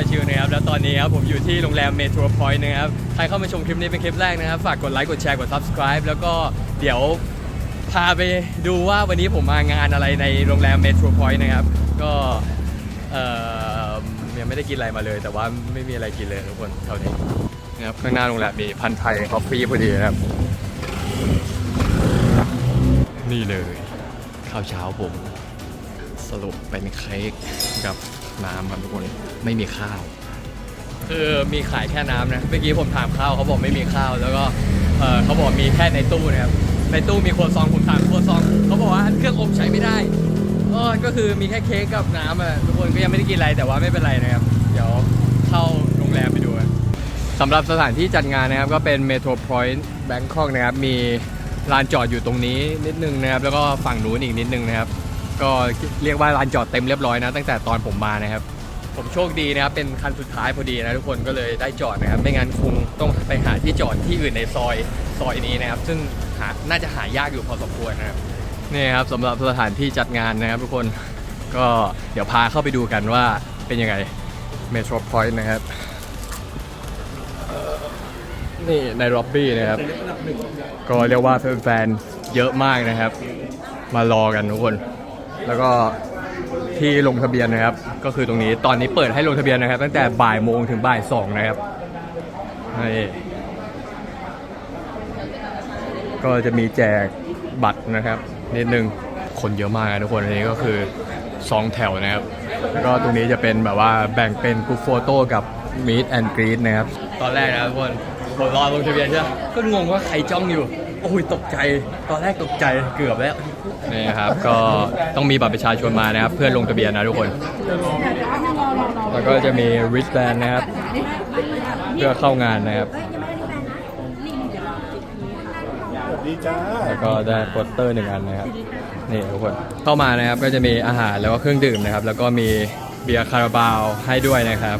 อยชิลนะครับ แล้วตอนนี้ครับผมอยู่ที่โรงแรมเมโทรพอยต์นะครับ ใครเข้ามาชมคลิปนี้เป็นคลิปแรกนะครับ ฝากกดไลค์ กดแชร์ กด subscribe แล้วก็เดี๋ยวพาไปดูว่าวันนี้ผมมางานอะไรในโรงแรมเมโทรพอยต์นะครับ ก็เอ่อยังไม่ได้กินอะไรมาเลย แต่ว่าไม่มีอะไรกินเลยทุกคนเท่านี้นะครับข้างหน้าโรงแรมมีพันไทยคอฟฟี่พอดีนะครับ นี่เลย ข้าวเช้าผมสรุปเป็นเค้กกับน้ำครับทุกคน ไม่มีข้าว คือมีขายแค่น้ำนะ เมื่อกี้ผมถามข้าวเขาบอกไม่มีข้าว แล้วก็เออเขาบอกมีแค่ในตู้นะครับ ในตู้มีครัวซองผมถามครัวซองเขาบอกว่าเครื่องอบใช้ไม่ได้เออก็คือมีแค่เค้กกับน้ำอะทุกคนก็ยังไม่ได้กินอะไรแต่ว่าไม่เป็นไรนะครับ เดี๋ยวเข้าโรงแรมไปดูกันสำหรับสถานที่จัดงานนะครับก็เป็น Metro Point Bangkok นะครับ มีลานจอดอยู่ตรงนี้นิดนึงนะครับ แล้วก็ฝั่งนู้นอีกนิดนึงนะครับ ก็เรียกว่าลานจอดเต็มเรียบร้อยนะ ตั้งแต่ตอนผมมานะครับ ผมโชคดีนะครับเป็นคันสุดท้ายพอดีนะทุกคนก็เลยได้จอดนะครับไม่งั้นคงต้องไปหาที่จอดที่อื่นในซอยซอยนี้นะครับ ซึ่งหาน่าจะหายากอยู่พอสมควรนะครับนี่ครับสำหรับสถานที่จัดงานนะครับทุกคนก็เดี๋ยวพาเข้าไปดูกันว่าเป็นยังไงเมโทรพอยต์นะครับนี่ในล็อบบี้นะครับ ก็เรียกว่าแฟนๆเยอะมากนะครับ มารอกันทุกคน แล้วก็ ที่ลงทะเบียนนะครับ ก็คือตรงนี้ตอนนี้เปิดให้ลงทะเบียนนะครับ ตั้งแต่บ่ายโมงถึงบ่ายสองนะครับนี่ก็จะมีแจกบัตรนะครับนิดนึงคนเยอะมากนะทุกคนอันนี้ก็คือสองแถวนะครับ แล้วก็ตรงนี้จะเป็นแบบว่าแบ่งเป็นกรุ๊ปโฟโต้กับมีดแอนด์กรีดนะครับ ตอนแรกนะทุกคนผมรอลงทะเบียนใช่ไหมก็งงว่าใครจ้องอยู่ โอ้ยตกใจ ตอนแรกตกใจเกือบแล้ว นี่ครับก็ต้องมีบัตรประชาชนมานะครับ เพื่อลงทะเบียนนะทุกคน แล้วก็จะมี wristband นะครับ เพื่อเข้างานนะครับ ดีจ้าแล้วก็ได้โปสเตอร์หนึ่งอันนะครับนี่ทุกคนเข้ามานะครับก็จะมีอาหารแล้วก็เครื่องดื่มนะครับ แล้วก็มีเบียร์คาราบาวให้ด้วยนะครับ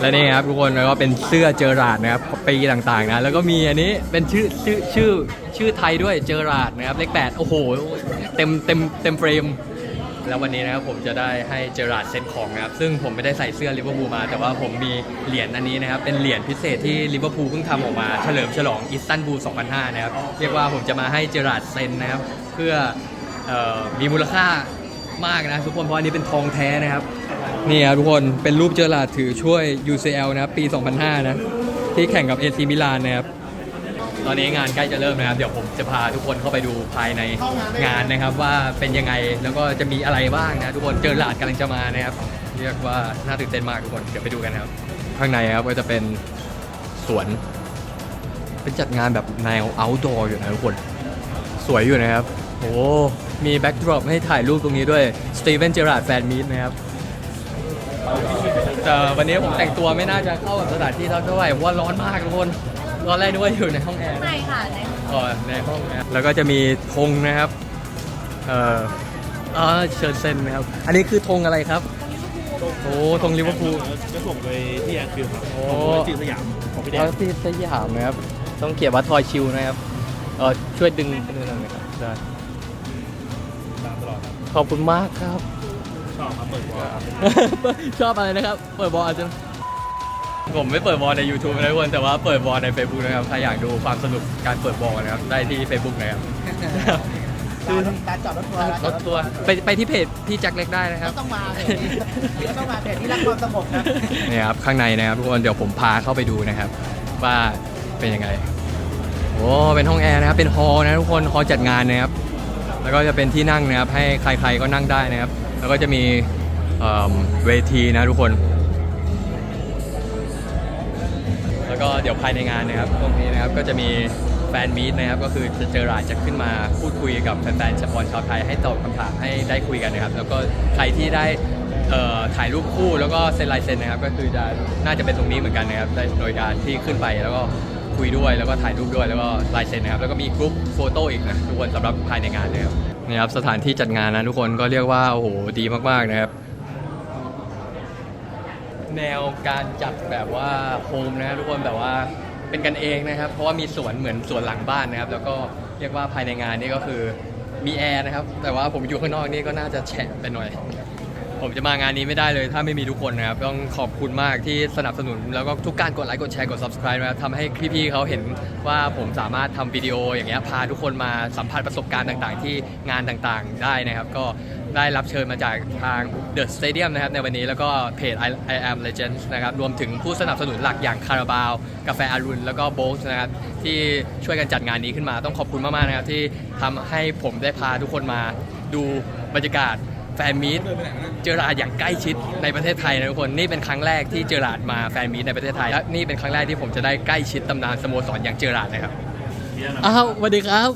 และนี่ครับทุกคนแล้วก็เป็นเสื้อเจอราดนะครับปีต่างๆนะแล้วก็มีอันนี้เป็นชื่อชื่อชื่อชื่อไทยด้วยเจอราดนะครับเลขแปดโอ้โหเต็มเต็มเต็มเฟรมแล้ววันนี้นะครับผมจะได้ให้เจอราร์ดเซ็นของนะครับซึ่งผมไม่ได้ใส่เสื้อลิเวอร์พูลมา แต่ว่าผมมีเหรียญอันนี้นะครับเป็นเหรียญพิเศษที่ลิเวอร์พูลเพิ่งทำออกมาเฉลิมฉลองอิสตันบูล 2005 นะครับเรียกว่าผมจะมาให้เจอราร์ดเซ็นนะครับเพื่อออมีมูลค่า มากนะทุกคนเพราะอันนี้เป็นทองแท้นะครับนี่ครับทุกคนเป็นรูปเจอราดถือช่วย UCL นะครับปี 2005 นะ ที่แข่งกับ AC มิลานนะครับตอนนี้งานใกล้จะเริ่มนะครับ เดี๋ยวผมจะพาทุกคนเข้าไปดูภายในงานนะครับ ว่าเป็นยังไงแล้วก็จะมีอะไรบ้างนะทุกคนเจอหลาดกำลังจะมานะครับ เรียกว่าน่าตื่นเต้นมากทุกคนเดี๋ยวไปดูกันครับ ข้างในครับก็จะเป็นสวน เป็นจัดงานแบบแนว outdoor อยู่นะทุกคน สวยอยู่นะครับโอ้ มีแบ็กดรอปให้ถ่ายรูปตรงนี้ด้วยสตีเวนเจอราร์ดแฟนมีดนะครับแต่วันนี้ผมแต่งตัวไม่น่าจะเข้ากับสถานที่เท่าไหร่เพราะว่าร้อนมากทุกคนตอนแรกนึกว่าอยู่ในห้องแอร์ไม่ค่ะในก่อนในห้องนะแล้วก็จะมีธงนะครับเอ่ออ่าเชิญเซนนะครับ อันนี้คือธงอะไรครับ โอ้ธงลิเวอร์พูลจะส่งไปที่แอนฟิลด์ครับโอ้ของจีนสยามของพี่แดแล้งวที่สยามนะครับ ต้องเขียนว่าทอยชิลนะครับเออช่วยดึงดึงหน่อยครับได้ ขอบคุณมากครับ ชอบมาเปิดวอร์ชอบอะไรนะครับ เปิดบอลอาจจะผมไม่เปิดบอลใน YouTube นะทุกคนแต่ว่าเปิดบอลใน Facebook นะครับใครอยากดูความสนุกการเปิดบอลนะครับได้ที่ Facebook นะครับการจอดรถทัวร์รถตัวร์ไปไปที่เพจพี่แจ็คเล็กได้นะครับต้องมาเลยต้องมาเพจที่รักความสงบนะนี่ครับข้างในนะครับทุกคนเดี๋ยวผมพาเข้าไปดูนะครับ ว่าเป็นยังไงโอ้เป็นห้องแอร์นะครับเป็นฮอลล์นะทุกคนฮอลล์จัดงานนะครับ แล้วก็จะเป็นที่นั่งนะครับให้ใครๆก็นั่งได้นะครับ แล้วก็จะมีเเวทีนะทุกคน แล้วก็เดี๋ยวภายในงานนะครับตรงนี้นะครับก็จะมีแฟนมีตนะครับก็คือจะเจอราดจะขึ้นมาพูดคุยกับแฟนๆชาวบอลชาวไทยให้ตอบคำถามให้ได้คุยกันนะครับ แล้วก็ใครที่ได้ถ่ายรูปคู่แล้วก็เซ็นลายเซ็นนะครับ ก็คือจะน่าจะเป็นตรงนี้เหมือนกันนะครับได้โดยการที่ขึ้นไปแล้วก็ คุยด้วยแล้วก็ถ่ายรูปด้วยแล้วก็ลายเซ็นนะครับแล้วก็มีกรุ๊ปโฟโต้อีกนะทุกคนสำหรับภายในงานนะครับนี่ครับสถานที่จัดงานนะทุกคนก็เรียกว่าโอ้โหดีมากๆนะครับ แนวการจัดแบบว่าโฮมนะทุกคนแบบว่าเป็นกันเองนะครับ เพราะว่ามีสวนเหมือนสวนหลังบ้านนะครับ แล้วก็เรียกว่าภายในงานนี่ก็คือมีแอร์นะครับ แต่ว่าผมอยู่ข้างนอกนี่ก็น่าจะแฉะไปหน่อย ผมจะมางานนี้ไม่ได้เลย ถ้าไม่มีทุกคนนะครับ ต้องขอบคุณมากที่สนับสนุน แล้วก็ทุกการกดไลค์กดแชร์กด subscribe นะครับทำให้พี่ๆเขาเห็นว่าผมสามารถทำวิดีโออย่างเงี้ยพาทุกคนมาสัมผัสประสบการณ์ต่างๆ ที่งานต่างๆได้นะครับ ก็ได้รับเชิญมาจากทาง The Stadium นะครับในวันนี้แล้วก็เพจ I, I am Legends นะครับรวมถึงผู้สนับสนุนหลักอย่างคาราบาวกาแฟอารุณแล้วก็โบสนะครับที่ช่วยกันจัดงานนี้ขึ้นมาต้องขอบคุณมากๆนะครับที่ทำให้ผมได้พาทุกคนมาดูบรรยากาศ แฟนมีตเจอราร์ดอย่างใกล้ชิดในประเทศไทยนะทุกคนนี่เป็นครั้งแรกที่เจอราร์ดมาแฟนมีตในประเทศไทยและนี่เป็นครั้งแรกที่ผมจะได้ใกล้ชิดตำนานสโมสรอย่างเจอราร์ดนะครับเบียร์นะอ้าวสวัสดีครับ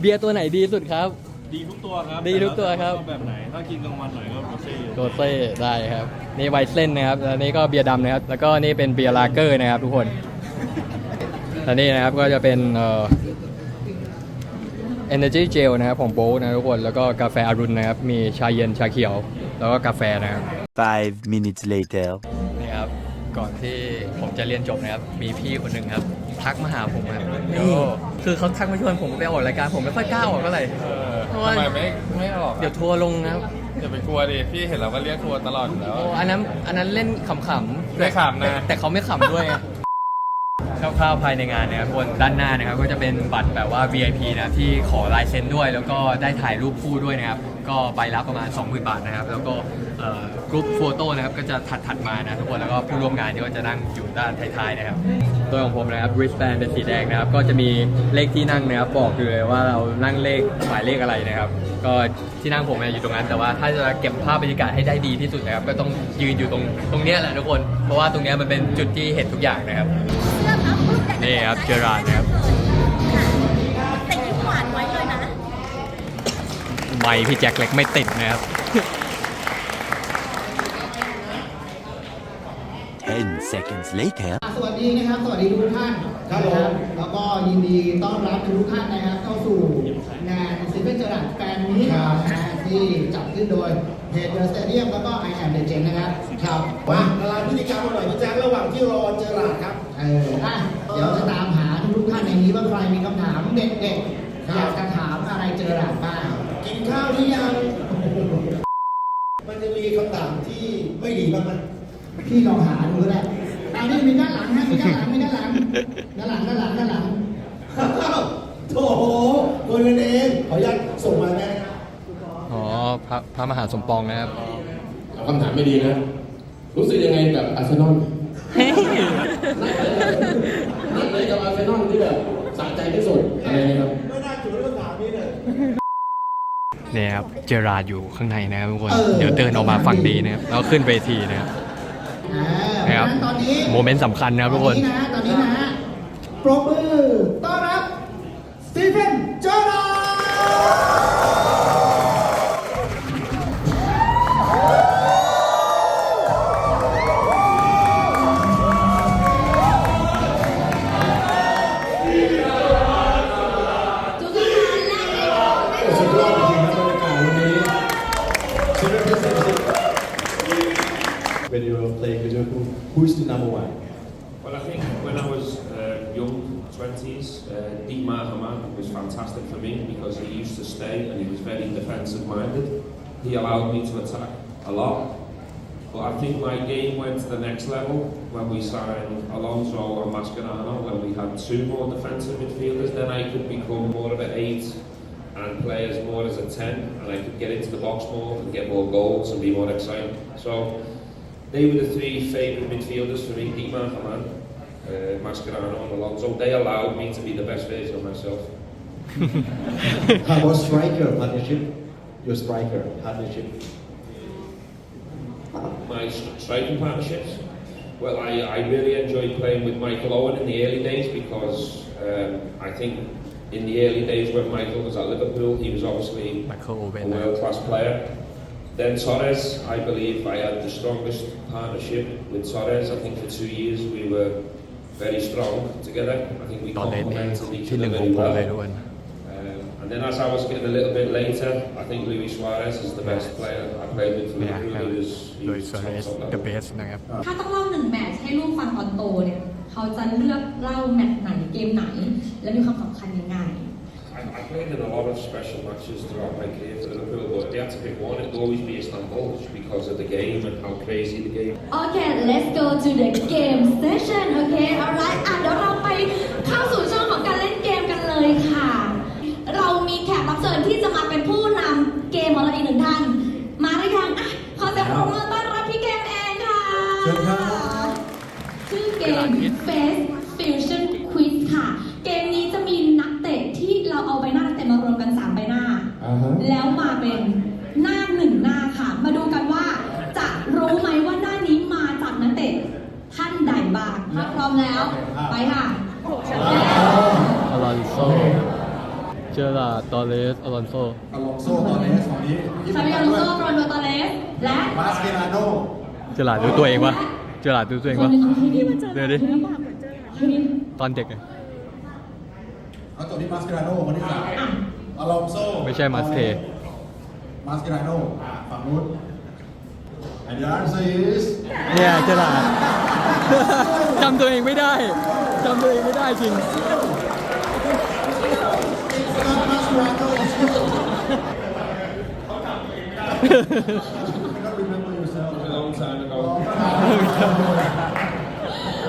เบียร์ตัวไหนดีสุดครับ ดีทุกตัวครับดีทุกตัวครับแต่แบบไหนถ้ากินกลางวันหน่อยก็โรเซ่โรเซ่ได้ครับนี่ไวท์เส้นนะครับแล้วนี่ก็เบียร์ดำนะครับแล้วก็นี่เป็นเบียร์ลาเกอร์นะครับทุกคนและนี่นะครับก็จะเป็นเอ่อ energy gel นะครับของโบนะทุกคน แล้วก็กาแฟอรุณนะครับ มีชาเย็นชาเขียว แล้วก็กาแฟนะครับ Five minutes later. นี่ครับ ก่อนที่ผมจะเรียนจบนะครับ มีพี่คนหนึ่งครับ ทักมาหาผมครับนี่คือเขาทักมาชวนผมไปออกรายการผมไม่ค่อยกล้าออกเท่าไหร่เออเพราะว่าทำไมไม่ไม่ออกอะเดี๋ยวทัวร์ลงนะครับ อย่าไปกลัวดิ พี่เห็นเราก็เรียกทัวร์ตลอดอยู่แล้ว โอ้อันนั้นอันนั้นเล่นขำๆไม่ขำนะ แต่แต่เขาไม่ขำด้วยไง คร่าวๆภายในงานนะครับบนด้านหน้านะครับก็จะเป็นบัตรแบบว่า VIP นะที่ขอลายเซ็นด้วย แล้วก็ได้ถ่ายรูปคู่ด้วยนะครับ ก็ใบละประมาณ 20,000 บาทนะครับ แล้วก็กรุ๊ปโฟโต้นะครับก็จะถัดถัดๆมานะทุกคนแล้วก็ผู้ร่วมงานที่ก็จะนั่งอยู่ด้านท้ายๆนะครับโดยของผมนะครับ wristband เป็นสีแดงนะครับ ก็จะมีเลขที่นั่งนะครับบอกอยู่เลยว่าเรานั่งเลขหมายเลขอะไรนะครับ ก็ที่นั่งผมเนี่ยอยู่ตรงนั้น แต่ว่าถ้าจะเก็บภาพบรรยากาศให้ได้ดีที่สุดนะครับ ก็ต้องยืนอยู่ตรงตรงเนี้ยแหละทุกคน เพราะว่าตรงเนี้ยมันเป็นจุดที่เห็นทุกอย่างนะครับ นี่ครับเจอราร์ดนะครับแต่ยิ้มหวานไว้เลยนะไมค์พี่แจ็คเล็กไม่ติดนะครับ Ten seconds later. สวัสดีนะครับ สวัสดีทุกท่านครับผมแล้วก็ยินดีต้อนรับทุกท่านนะครับ เข้าสู่งานซิเ e นเจอร์ดแฟนมิตรนะฮะที่จัดขึ้นโดยเพจเดอะสเตเดียมแล้วก็ I am Legend นะครับ ครับว่าละลายพฤติกรรมมาหน่อยพี่แจ๊คระหว่างที่รอเจอราดครับ เอออะ เดี๋ยวจะตามหาทุกๆท่านในนี้ว่าใครมีคำถามเด็กๆอยากจะถามอะไรเจอราดบ้างกินข้าวหรือยัง มันจะมีคำถามที่ไม่ดีบ้างไหมพี่ลองหาดูก็ได้อันนี้มีด้านหลังฮะมีด้านหลังมีด้านหลังด้านหลังด้านหลังด้านหลังอ้าวโถคนกันเองขออนุญาตส่งมาไหมอ๋อพระพระมหาสมปองนะครับคำถามไม่ดีนะ รู้สึกยังไงกับอาร์เซนอลนัด ไหนกับอาร์เซนอลที่แบบสะใจที่สุดอะไรเงี้ยครับไม่น่าจุดคำถามนี้เลยเนี่ยครับเจอราร์ดอยู่ข้างในนะครับทุกคนเออเดี๋ยวเดินออกมาฝั่งดีนะครับแล้วขึ้นเวทีนะครับอ่านะครับเพาะฉะนั้นตอนนี้โมเมนต์สำคัญนะครับทุกคนตอนนี้นะตอนนี้นะปรบมือต้อนรับสตีเฟน fantastic for me because he used to stay and he was very defensive minded. He allowed me to attack a lot. But I think my game went to the next level when we signed Alonso and Mascherano, when we had two more defensive midfielders. Then I could become more of an eight and play as more as a 10, and I could get into the box more and get more goals and be more exciting. So they were the three favourite midfielders for me, Dietmar Hamann, uh, Mascherano and Alonso. They allowed me to be the best version of myself. How about striker partnership? Your striker partnership? My striking partnerships? Well, I, I really enjoyed playing with Michael Owen in the early days because um, I think in the early days when Michael was at Liverpool, he was obviously a world-class player. Then Torres, I believe I had the strongest partnership with Torres. I think for two years we were very strong together. I think we complemented each other very well. ทุกคน Um, and then as I was getting a little bit later, I think Luis Suarez is the best player I played with for เนี่ย Liverpool. ครับ He was, he โดย was ซา top, เรส top level. the best นะครับ ถ้าต้องเล่าหนึ่งแมตช์ให้ลูกฟังตอนโตเนี่ย เขาจะเลือกเล่าแมตช์ไหนเกมไหน และมีความสำคัญยังไง I, I played in a lot of special matches throughout my career for Liverpool, but if they had to pick one, it'd always be Istanbul just because of the game and how crazy the game Okay let's go to the game session Okay alright อ่ะเดี๋ยวเราไปเข้าสู่ช่วง ง uh, เกม Face Fusion Quiz ค่ะ เกมนี้จะมีนักเตะที่เราเอาใบหน้านักเตะมารวมกัน 3 ใบหน้า อ่าฮะแล้วมาเป็นหน้าหนึ่งหน้าค่ะ มาดูกันว่า จะรู้ไหมว่าหน้านี้มาจากนักเตะท่านใดบ้างถ้าพร้อมแล้ว ไปค่ะ อลอนโซ เจอราร์ดตอเรสอลอนโซ อลองโซ่ตอนนี้สองนี้ซาบิโอโลโซโรนโดตอเลสและ มาสเกราโนเจอราร์ดดูตัวเองปะ เจอราร์ดดูตัวเองคนปะหนึงเอาที่นี่มาเจอเดี๋ยวดิที่นี่ตอนเด็กอะเอาตัวนี้มาสเกราโนคนที่สามอลองโซ่ไม่ใช่มาสเทมาสเกราโนฝั่งนู้น and the answer is เนี่ยเจอราร์ดจำตัวเองไม่ได้จำตัวเองไม่ได้จริง not Mascherano you cannot remember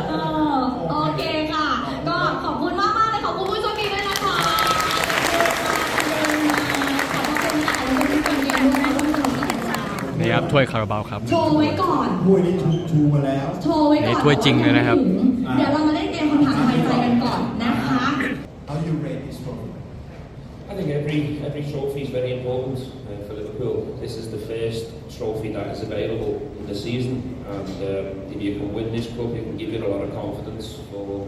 เออโอเคค่ะ ก็ขอบคุณมากมากๆเลยขอบคุณผู้โชคดีด้วยนะคะขอบคุณค่ะแล้วก็ทุกคนเรียนด้วยนะทุกคนที่ติดตามนี่ครับถ้วยคาราบาวครับ โชว์ไว้ก่อนมวยนี้ชูชูมาแล้ว โชว์ไว้ก่อนนี่ถ้วยจริงเลยนะครับ เดี๋ยวเรามาเล่นเกมคำถามทายใจกันก่อนนะคะ How you rate this trophy I think every every trophy is very important uh, for Liverpool. This is the first trophy that is available in the season, and um, if you can win this cup, it can give you a lot of confidence for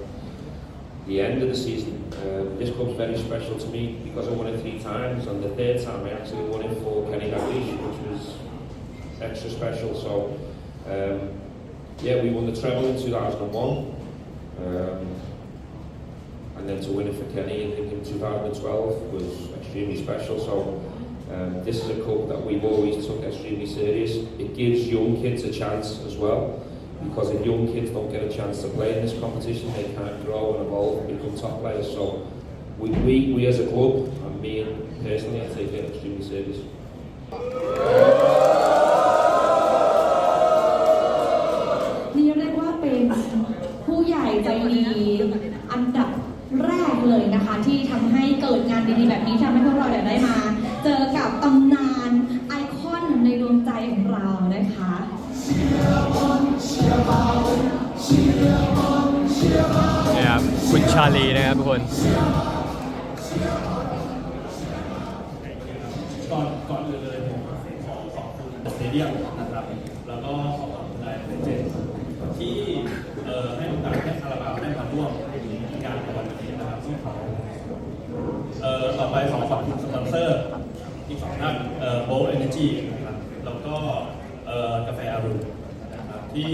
the end of the season. Uh, this cup's very special to me because I won it three times, and the third time I actually won it for Kenny Dalglish, which was extra special. So, um, yeah, we won the treble in 2001. Um, and then to win it for Kenny I think in 2012 was extremely special. So um, this is a cup that we've always took extremely serious. It gives young kids a chance as well, because if young kids don't get a chance to play in this competition, they can't grow and evolve and become top players. So we, we, we as a club, and me personally, I take it extremely serious. นี่เรียกว่าเป็นผู้ใหญ่ใจดีอันดับแรก เลยนะคะ ที่ทำให้เกิดงานดีๆแบบนี้ทำให้พวกเราเนี่ยได้มา เจอกับตำนานไอคอนในดวงใจของเรานะคะนี่ครับคุณชาลีนะครับทุกคนก่อนก่อนอื่นเลยผมขอขอบคุณสเตเดียมนะครับ แล้วก็ขอขอบคุณนายเจนที่เอ่อให้โอกาสให้คาราบาวได้มาร่วมในงานในวัน นะครับซึ่งขอเอ่อต่อไปขอขอบคุณสปอนเซอร์อีกสองท่านเอ่อโบลเอเนจีนะครับแล้วก็เอ่อกาแฟอารุนะครับที่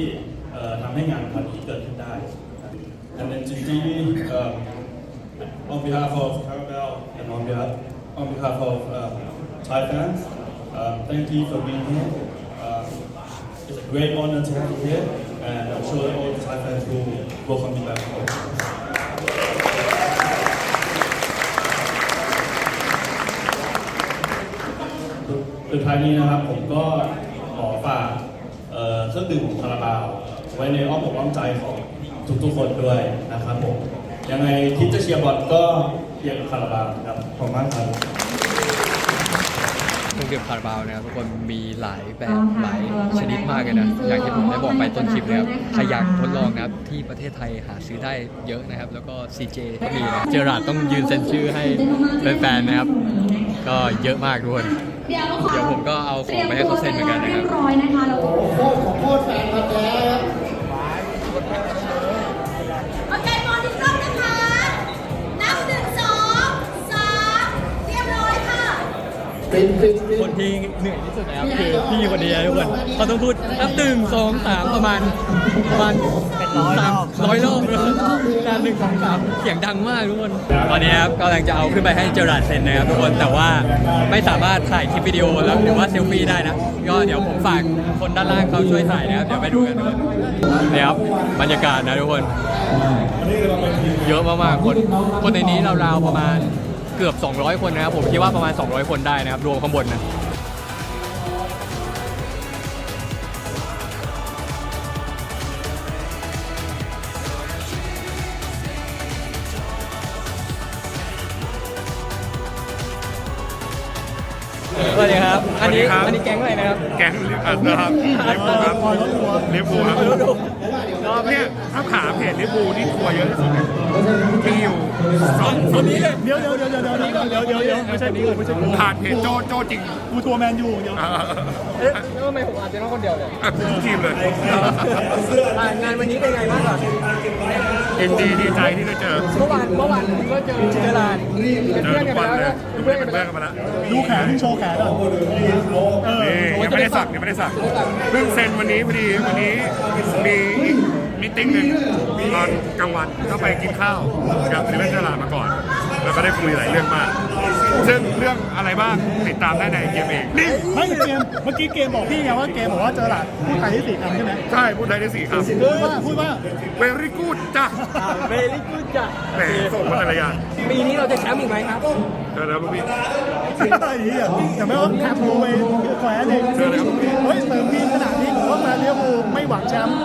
เอ่อทำให้งานวันนี้เกิดขึ้นได้นะครับ And then to Dee, um, on behalf of Carabao and on behalf, on behalf of um, Thai fans, um, thank you for being here. Um, it's a great honor to have you here, and I'm sure all the Thai fans will welcome you back home. สุดท้ายนี้นะครับผมก็ขอฝากเอ่อเครื่องดื่มของคาราบาวไว้ในอ้อมอกอ้อมใจของทุกๆคนด้วยนะครับผมยังไงคิดจะเชียร์บอลก็เชียร์คาราบาวครับขอบคุณมากครับเครื่องดื่มคาราบาวนะครับทุกคนมีหลายแบบหลายชนิดมากเลยนะอย่างที่ผมได้บอกไปต้นคลิปเลยครับใครอยากทดลองนะครับที่ประเทศไทยหาซื้อได้เยอะนะครับ แล้วก็ CJ ก็มีนะเจอราร์ดต้องยืนเซ็นชื่อให้แฟนๆนะครับ ก็เยอะมากทุกคน เดี๋ยวขอเดี๋ยวผมก็เอาของไปให้เขาเซ็นเหมือนกันนะครับเรียบร้อยนะคะแล้วโอ้โหของโคตรแฟนพันธุ์แท้ครับโอเคมองที่กล้องนะคะ นับหนึ่งสองสามเรียบร้อยค่ะฟินฟินฟินคนที่เหนื่อยที่สุดนะครับคือพี่คนนี้นะทุกคนเขาต้องพูดนับหนึ่งสองสามประมาณประมาณ สามร้อยรอบเลยการหนึ่งสองสามเสียงดังมากทุกคนตอนนี้ครับกำลังจะเอาขึ้นไปให้เจอราร์ดเซ็นนะครับทุกคนแต่ว่าไม่สามารถถ่ายคลิปวิดีโอแล้วหรือว่าเซลฟี่ได้นะก็เดี๋ยวผมฝากคนด้านล่างเขาช่วยถ่ายนะครับเดี๋ยวไปดูกันทุกคนนี่ครับบรรยากาศนะทุกคน เยอะมากๆคนคนในนี้ราวๆประมาณเกือบ 200 คนนะครับผมคิดว่าประมาณ 200 คนได้นะครับรวมข้างบนนะ วัสดีครับอันนี้อันนี้แก๊งอะไรนะครับแกงอันนะครับลิฟต์ครับลิฟต์ครับเนี่ยถ้าขาเพจลิฟต์นี่ทัวร์เยอะที่สุดมีอยู่สองคนนี้เลยเดี๋ยวเดี๋ยวเดี๋ยวเดี๋ยวเดี๋ยวเดี๋ยวเดี๋ยวเดี๋ยวไม่ใช่กูไม่ใช่กูผ่านเพจโจโจจริงกูทัวร์แมนยูอย่างเดียวอ่าเอ๊ะแล้วทำไมผมอาจจะต้องคนเดียวเลยอะทุกทีมเลยงานวันนี้เป็นไงบ้างครับ เอ็นดีดีใจที่ได้เจอ เมื่อวานเมื่อวานผมก็เจอเจอลานเป็นเจอเพื่อนทุกันกไปวันแล้วเลยนะเป็นเป็เพื่อนนกันไปเพื่อนแล้วกันมาแล้วดูแขนโชว์แขนอะเออนี่ยังไม่ได้สักยังไม่ได้สักเพิ่งเซ็นวันนี้พอดีวันนี้มีอีกมิทติ้งหนึ่งตอนกลางวันก็ไปกินข้าวกับเซเว่นเจอร์ลามาก่อน แล้วก็ได้คุยหลายเรื่องมาก ซึ่งเรื่องอะไรบ้างติดตามได้ในเกมเองนี่ไม่เกมเมื่อกี้เกมบอกพี่ไงว่าเกมบอกว่าเจอหลักพูดไทยที่สี่คำใช่ไหมใช่พูดได้ได้สี่คำพูดว่าพูดว่าเวรี่กูดจ้ะเวลี่กูจ้ะแหมส่งมาแต่ละอย่างปีนี้เราจะแชมป์อีกไหมครับเจอแล้วพี่ไอ้เหี้ยแต่ไม่ว่าแคปรูไปแขวนเองเฮ้ยเติมพี่ขนาดนี้ผมว่าแฟนเลี้ยวภูลไม่หวังแชมป์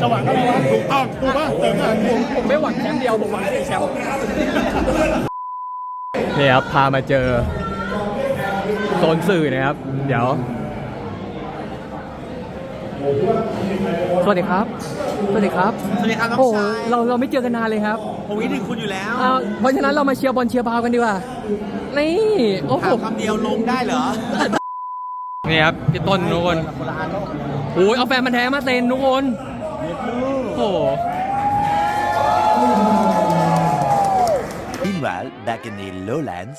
จะหวังอะไรวะถูกต้องถูกป่ะเติมขนาดนี้ผมไม่หวังแชมป์เดียวผมหวังสี่แชมป์ นี่ครับพามาเจอโซนสื่อนะครับ เดี๋ยว สวัสดีครับ สวัสดีครับ สวัสดีครับน้องโอ้ชายเราเราไม่เจอกันนานเลยครับผมคิดถึงคุณอยู่แล้วอ่าเพราะฉะนั้นเรามาเชียร์บอลเชียร์บาวกันดีกว่า นี่ โอ้โห ถามคำเดียวลงได้เหรอ นี่ครับพี่ต้นทุกคนโอ้ยเอาแฟนมันธุ์แท้มาเซ็นทุกคน โอ้โห back in the lowlands,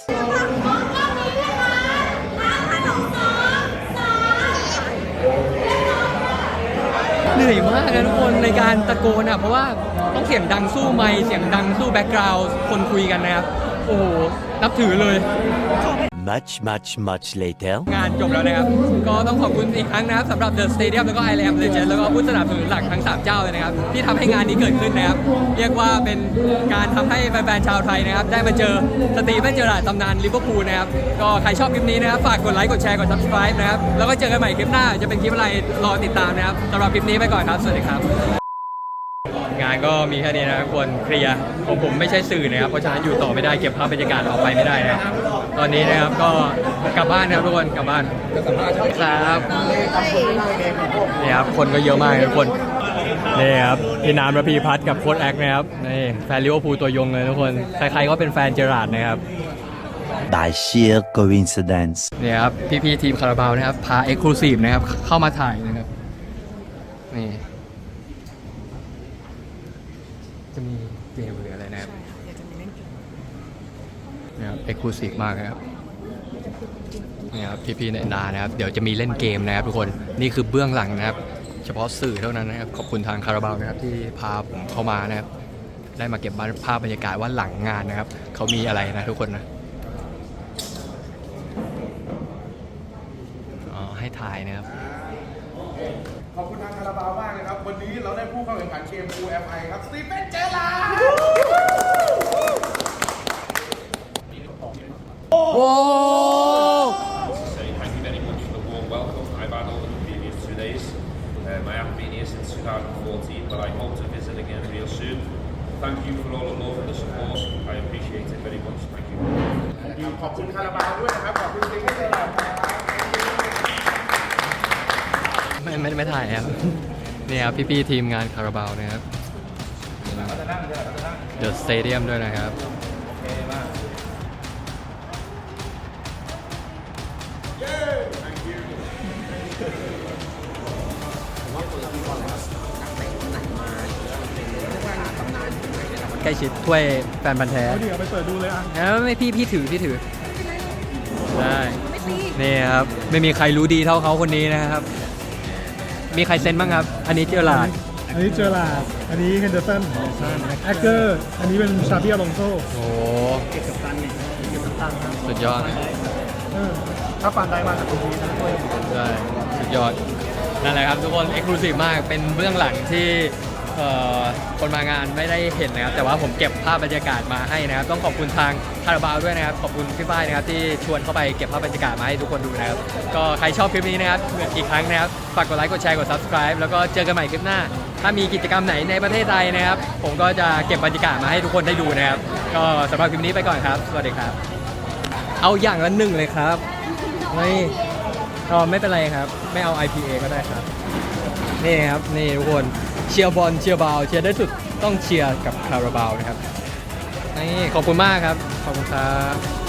เหนื่อยมากนะทุกคนในการตะโกนอะ เพราะว่าต้องเสียงดังสู้ไมค์เสียงดังสู้แบ็กกราวด์คนคุยกันนะครับ โอ้โหนับถือเลย much, much, much later. งานจบแล้วนะครับ ก็ต้องขอบคุณอีกครั้งนะครับสำหรับ The Stadium แล้วก็ I Am Legend แล้วก็ผู้สนับสนุนหลักทั้ง 3 เจ้าเลยนะครับ ที่ทำให้งานนี้เกิดขึ้นนะครับ เรียกว่าเป็นการทำให้แฟนๆชาวไทยนะครับ ได้มาเจอสตีเฟนเจอร์ราร์ดตำนานลิเวอร์พูลนะครับ ก็ใครชอบคลิปนี้นะครับ ฝากกดไลค์กดแชร์กด subscribe นะครับ แล้วก็เจอกันใหม่คลิปหน้าจะเป็นคลิปอะไรรอติดตามนะครับสำหรับคลิปนี้ไปก่อนครับสวัสดีครับ งานก็มีแค่นี้นะครับควรเคลียร์ของผมไม่ใช่สื่อนะครับ เพราะฉะนั้นอยู่ต่อไม่ได้เก็บภาพบรรยากาศออกไปไม่ได้นะครับตอนนี้นะครับก็กลับบ้านนะครับทุกคนกลับบ้านครับนี่ครับคนก็เยอะมากทุกคนนี่ครับพี่น้ำระพีพัฒน์กับโค้ชแอคนะครับนี่แฟนลิเวอร์พูลตัวยงเลยทุกคนใครๆก็เป็นแฟนเจอราร์ดนะครับ By sheer coincidence. นี่ครับพี่ๆทีมคาราบาวนะครับพาเอ็กซ์คลูซีฟนะครับเข้ามาถ่ายนะครับนี่จะมีเกมหรืออะไรนะครับนะครับ เอ็กซ์คลูซีฟมากนะครับนี่ครับพี่ๆในนานะครับ เดี๋ยวจะมีเล่นเกมนะครับทุกคนนี่คือเบื้องหลังนะครับ เฉพาะสื่อเท่านั้นนะครับ ขอบคุณทางคาราบาวนะครับที่พาผมเข้ามานะครับ ได้มาเก็บภาพบรรยากาศว่าหลังงานนะครับเขามีอะไรนะทุกคนนะอ๋อให้ถ่ายนะครับขอบคุณทางคาราบาวมากเลยครับ วันนี้เราได้ผู้เข้าแข่งขันเกม UFI ครับสตีเฟนเจอร์ลา โอ้ขอบคุณคาราบาวด้วยนะครับ ขอบคุณจริงที่ตลอดไม่ไม่ไม่ถ่ายครับนี่ครับพี่ๆทีมงานคาราบาวนะครับเดอะสเตเดียมด้วยนะครับ ใกล้ชิดถ้วยแฟนบันธุ์แท้เดี๋ยวไปเปิดดูเลยอะแล้วไม่พี่พี่ถือพี่ถือได้นี่ครับไม่มีใครรู้ดีเท่าเขาคนนี้นะครับ มีใครเซ็นบ้างครับ อันนี้เจอหลาดอันนี้เจอร์ลาร์ดอันนี้เฮนเดอร์สันแอคเกอร์ อันนี้เป็นชาบิอลองโซโอ้สุดยอดนะเออถ้าปานได้มาจากตรงนี้นะด้วย ใช่สุดยอดนั่นแหละครับทุกคนเอ็กซ์คลูซีฟมากเป็นเบื้องหลังที่ เอ่อคนมางานไม่ได้เห็นนะครับ แต่ว่าผมเก็บภาพบรรยากาศมาให้นะครับ ต้องขอบคุณทางคาราบาวด้วยนะครับ ขอบคุณพี่ฝ้ายนะครับที่ชวนเข้าไปเก็บภาพบรรยากาศมาให้ทุกคนดูนะครับ ก็ใครชอบคลิปนี้นะครับอีกครั้งนะครับ ฝากกดไลค์ กดแชร์ กด subscribe แล้วก็เจอกันใหม่คลิปหน้า ถ้ามีกิจกรรมไหนในประเทศไทยนะครับ ผมก็จะเก็บบรรยากาศมาให้ทุกคนได้ดูนะครับ ก็สำหรับคลิปนี้ไปก่อนครับ สวัสดีครับ เอาอย่างละหนึ่งเลยครับ ไม่อ๋อไม่เป็นไรครับ ไม่เอา IPA ก็ได้ครับ นี่ครับ นี่ทุกคน เชียร์บอลเชียร์บอลเชียร์ได้สุดต้องเชียร์กับคาราบาวนะครับนี่ขอบคุณมากครับขอบคุณครับ